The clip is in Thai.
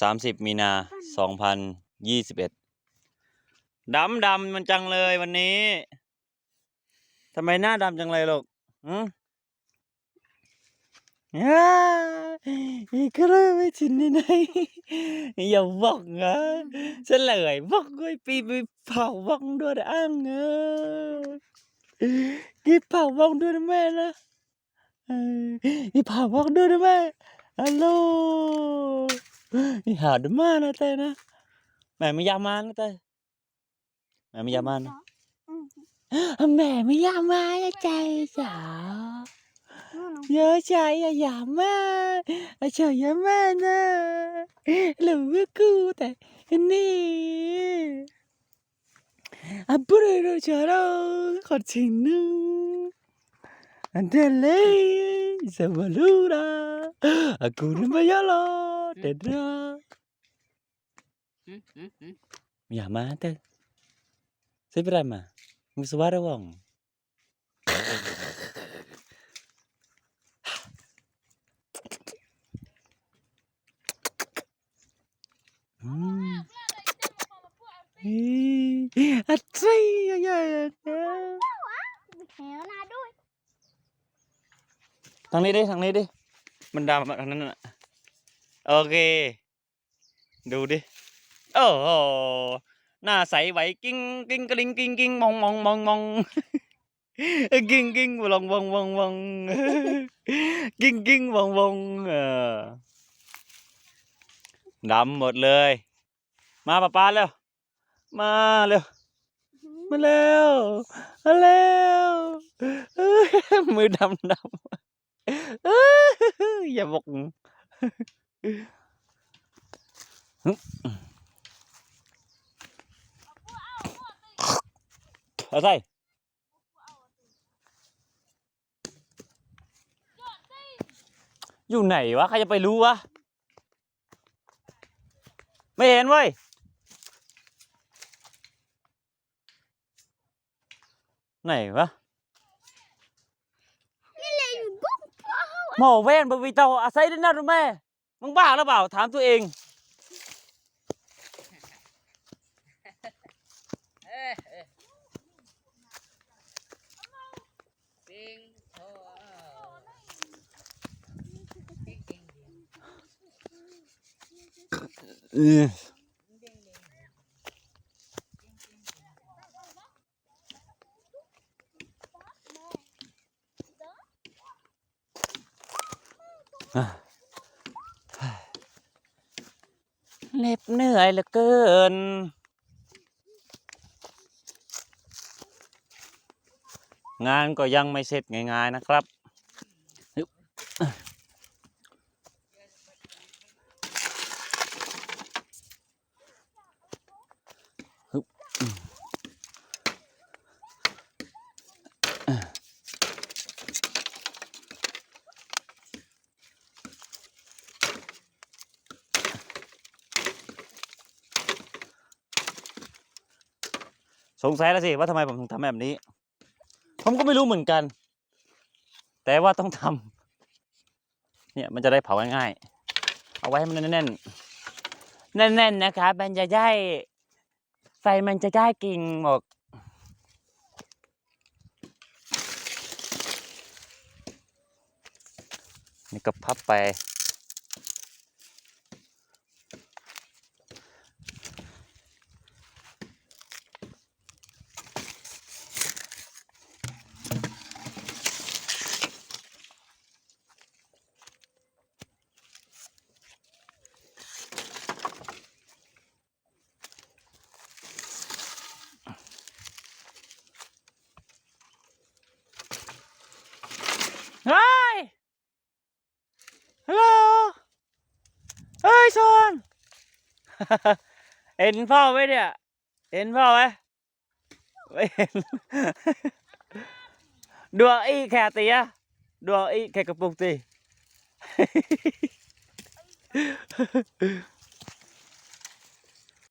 สามสิบมีนาสองพันยี่สิบเอ็ดดำดำมันจังเลยวันนี้ทำไมหน้าดำจังเลยลูกอืมอ่าอีกเรื่องไม่ชินนี่ไงอย่าบอกนะฉันเลยบอกไว้ปีไปเผาวังด้วยอ้างเออกี่เผาวังด้วยนะแม่นะกีเผาวังด้วยนะแม่ฮัลโหล นี่หาดมานะเต้นะแม่ไม่อยากมานะเต้แม่ไม่อยากมานะแม่ไม่อยากมานะใจจ๋าเยอะใจอย่าอยากมาอาเฉยอย่ามานะหรือว่ากูแต่นี่อะบุรีรู้จักเราขอทิ้งนึงอันเดเลย Sabalura Aku ni bayalo Dedra Hmm, hmm, hmm. Ya mata Seberapa Musuara wong Hmm. Hei, atrai ya ya ya. แหวนาด้วยทางนี้ดิทางนี้ดิมัน โอเค ดูดิ โอ้โห หน้าใสไหวกิ้งกิ้งกระลิงกิ้งกิ้งมองมองมองมองกิ้งกิ้งวองวองวองวองกิ้งกิ้งวองวองเออดำหมดเลย มาป้าป้าเร็ว มาเร็ว มาเร็ว มาเร็วเอ้ยมือดำดำเอ้ยอย่าบอก เอาใส่อยู่ไหนวะ ใครจะไปรู้วะ ไม่เห็นเว้ย ไหนวะนี่เลยอยู่กุ๊กหมอแว่นบวิเตาอาศัยได้นะรู้ไหม มึงบ้าหรือเปล่าถามตัวเอง Eh, eh. Sing ho. Ding ding ding. เออ เล็บเหนื่อยเหลือเกิน งานก็ยังไม่เสร็จง่ายๆนะครับ สงสัยแล้วสิว่าทำไมผมถึงทำแบบนี้ ผมก็ไม่รู้เหมือนกัน แต่ว่าต้องทำเนี่ยมันจะได้เผาง่ายๆ เอาไว้ให้มันแน่นๆ แน่นๆนะครับมันจะได้ไฟมันจะได้กิ่งหมดนี่ก็พับไป เฮ้ยฮัลโหลเฮ้ยชนเห็นพ่อไหมเนี่ย เห็นพ่อไหมไม่เห็นดูอีแค่ตีอะดูอีแค่กระปุกตี